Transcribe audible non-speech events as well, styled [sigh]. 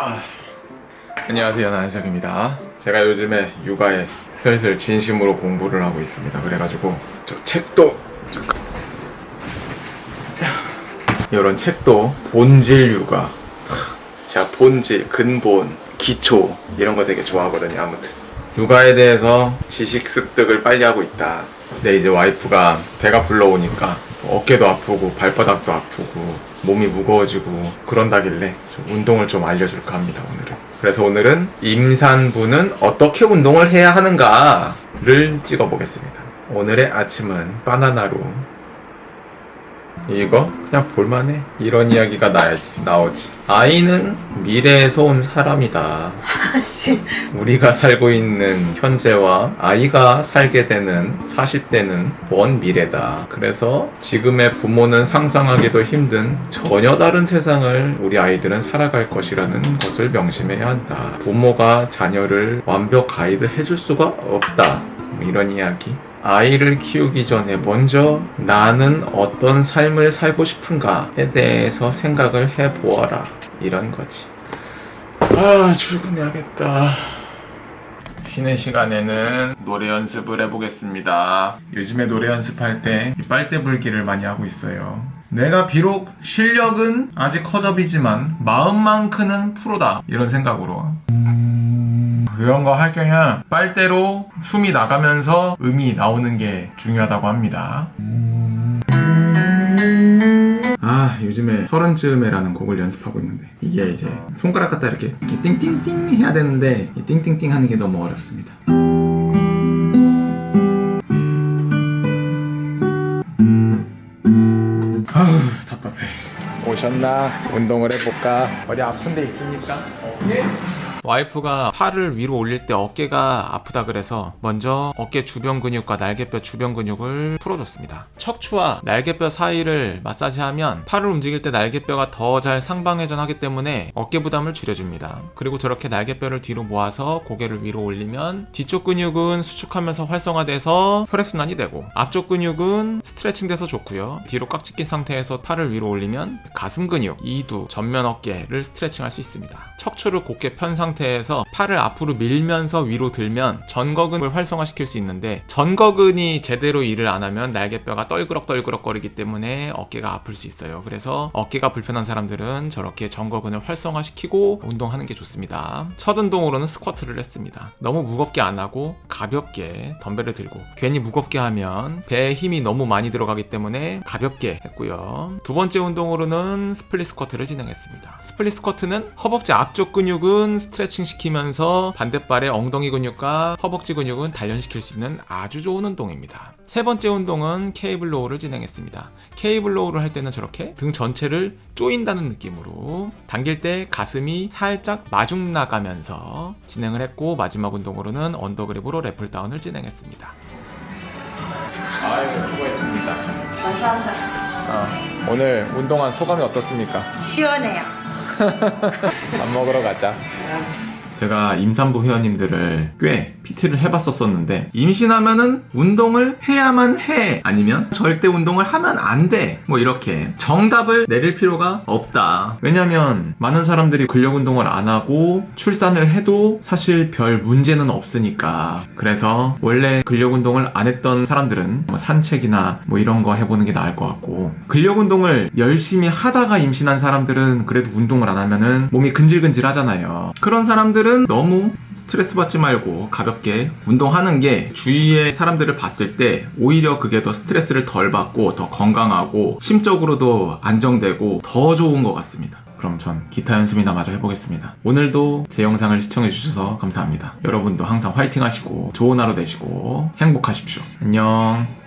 아. 안녕하세요 나은석입니다 제가 요즘에 육아에 슬슬 진심으로 공부를 하고 있습니다 그래가지고 저 책도. 이런 책도 본질 육아 제가 본질, 근본, 기초 이런 거 되게 좋아하거든요 아무튼 육아에 대해서 지식 습득을 빨리 하고 있다 근데 이제 와이프가 배가 불러오니까 어깨도 아프고 발바닥도 아프고 몸이 무거워지고 그런다길래 좀 운동을 좀 알려줄까 합니다 오늘은. 그래서 오늘은 임산부는 어떻게 운동을 해야 하는가를 찍어보겠습니다. 오늘의 아침은 바나나로 이거 그냥 볼만해 이런 이야기가 나야지, 나오지 아이는 미래에서 온 사람이다 아씨 우리가 살고 있는 현재와 아이가 살게 되는 40대는 먼 미래다. 그래서 지금의 부모는 상상하기도 힘든 전혀 다른 세상을 우리 아이들은 살아갈 것이라는 것을 명심해야 한다. 부모가 자녀를 완벽 가이드 해줄 수가 없다. 뭐 이런 이야기. 아이를 키우기 전에 먼저 나는 어떤 삶을 살고 싶은가에 대해서 생각을 해보아라. 이런 거지. 아, 출근해야겠다. 쉬는 시간에는 노래 연습을 해보겠습니다. 요즘에 노래 연습할 때 빨대 불기를 많이 하고 있어요. 내가 비록 실력은 아직 허접이지만 마음만큼은 프로다. 이런 생각으로. 그런 거 할 경우에 빨대로 숨이 나가면서 음이 나오는 게 중요하다고 합니다. 아 요즘에 서른쯤에라는 곡을 연습하고 있는데 이게 이제 손가락 갖다 이렇게, 이렇게 띵띵띵 해야 되는데 이 띵띵띵 하는 게 너무 어렵습니다. 아우 답답해. 오셨나? 운동을 해볼까? 어디 아픈 데 있습니까? 어깨? 와이프가 팔을 위로 올릴 때 어깨가 아프다 그래서 먼저 어깨 주변 근육과 날개뼈 주변 근육을 풀어줬습니다. 척추와 날개뼈 사이를 마사지하면 팔을 움직일 때 날개뼈가 더 잘 상방회전하기 때문에 어깨 부담을 줄여줍니다. 그리고 저렇게 날개뼈를 뒤로 모아서 고개를 위로 올리면 뒤쪽 근육은 수축하면서 활성화돼서 혈액순환이 되고 앞쪽 근육은 스트레칭돼서 좋고요. 뒤로 꽉 찢긴 상태에서 팔을 위로 올리면 가슴 근육, 이두, 전면 어깨를 스트레칭할 수 있습니다. 척추를 곧게 편 상태에서 팔을 앞으로 밀면서 위로 들면 전거근을 활성화시킬 수 있는데 전거근이 제대로 일을 안 하면 날개뼈가 떨그럭떨그럭 거리기 때문에 어깨가 아플 수 있어요. 그래서 어깨가 불편한 사람들은 저렇게 전거근을 활성화시키고 운동하는 게 좋습니다. 첫 운동으로는 스쿼트를 했습니다. 너무 무겁게 안 하고 가볍게 덤벨을 들고 괜히 무겁게 하면 배에 힘이 너무 많이 들어가기 때문에 가볍게 했고요. 두 번째 운동으로는 스플릿 스쿼트를 진행했습니다. 스플릿 스쿼트는 허벅지 앞쪽 근육은 스트레칭 시키면서 반대발의 엉덩이 근육과 허벅지 근육은 단련시킬 수 있는 아주 좋은 운동입니다. 세 번째 운동은 케이블 로우를 진행했습니다. 케이블 로우를 할 때는 저렇게 등 전체를 조인다는 느낌으로 당길 때 가슴이 살짝 마중 나가면서 진행을 했고 마지막 운동으로는 언더그립으로 래플 다운을 진행했습니다. 아유 수고했습니다. 감사합니다 어, 오늘 운동한 소감이 어떻습니까? 시원해요 [laughs] 밥 먹으러 가자. 제가 임산부 회원님들을 꽤 PT를 해봤었었는데 임신하면은 운동을 해야만 해 아니면 절대 운동을 하면 안 돼. 뭐 이렇게 정답을 내릴 필요가 없다. 왜냐면 많은 사람들이 근력 운동을 안 하고 출산을 해도 사실 별 문제는 없으니까. 그래서 원래 근력 운동을 안 했던 사람들은 뭐 산책이나 뭐 이런 거 해보는 게 나을 것 같고. 근력 운동을 열심히 하다가 임신한 사람들은 그래도 운동을 안 하면은 몸이 근질근질 하잖아요. 그런 사람들은 너무 스트레스 받지 말고 가볍게 운동하는 게 주위의 사람들을 봤을 때 오히려 그게 더 스트레스를 덜 받고 더 건강하고 심적으로도 안정되고 더 좋은 것 같습니다. 그럼 전 기타 연습이나 마저 해보겠습니다. 오늘도 제 영상을 시청해주셔서 감사합니다. 여러분도 항상 화이팅 하시고 좋은 하루 되시고 행복하십시오. 안녕.